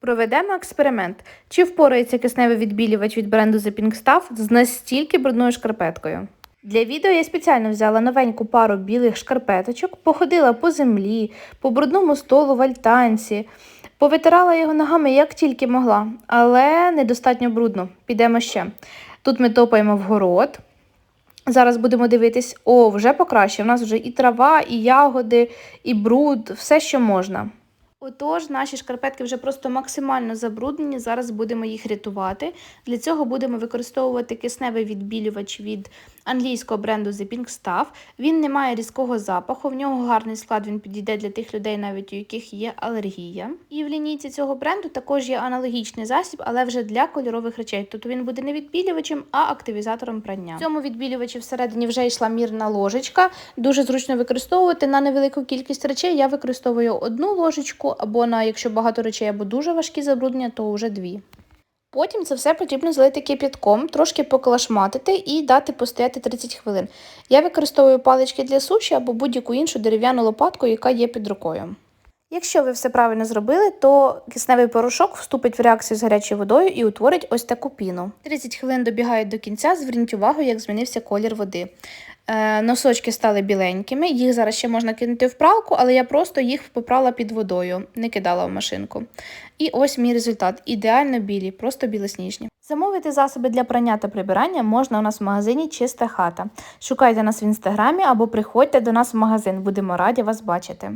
Проведемо експеримент. Чи впорається кисневий відбілювач від бренду The Pink Stuff з настільки брудною шкарпеткою? Для відео я спеціально взяла новеньку пару білих шкарпеточок, походила по землі, по брудному столу в альтанці, повитирала його ногами як тільки могла, але недостатньо брудно. Підемо ще. Тут ми топаємо в город. Зараз будемо дивитись, о, вже покраще. У нас вже і трава, і ягоди, і бруд, все, що можна. Отож, наші шкарпетки вже просто максимально забруднені. Зараз будемо їх рятувати. Для цього будемо використовувати кисневий відбілювач від англійського бренду The Pink Stuff. Він не має різкого запаху, в нього гарний склад, він підійде для тих людей, навіть у яких є алергія. І в лінійці цього бренду також є аналогічний засіб, але вже для кольорових речей. Тобто він буде не відбілювачем, а активізатором прання. В цьому відбілювачі всередині вже йшла мірна ложечка. Дуже зручно використовувати на невелику кількість речей. Я використовую одну ложечку, або на якщо багато речей або дуже важкі забруднення, то вже дві. Потім це все потрібно залити кип'ятком, трошки поколашматити і дати постояти 30 хвилин. Я використовую палички для суші або будь-яку іншу дерев'яну лопатку, яка є під рукою. Якщо ви все правильно зробили, то кисневий порошок вступить в реакцію з гарячою водою і утворить ось таку піну. 30 хвилин добігають до кінця, зверніть увагу, як змінився колір води. Е, носочки стали біленькими, їх зараз ще можна кинути в пралку, але я просто їх попрала під водою, не кидала в машинку. І ось мій результат. Ідеально білі, просто білосніжні. Замовити засоби для прання та прибирання можна у нас в магазині Чиста хата. Шукайте нас в інстаграмі або приходьте до нас в магазин. Будемо раді вас бачити.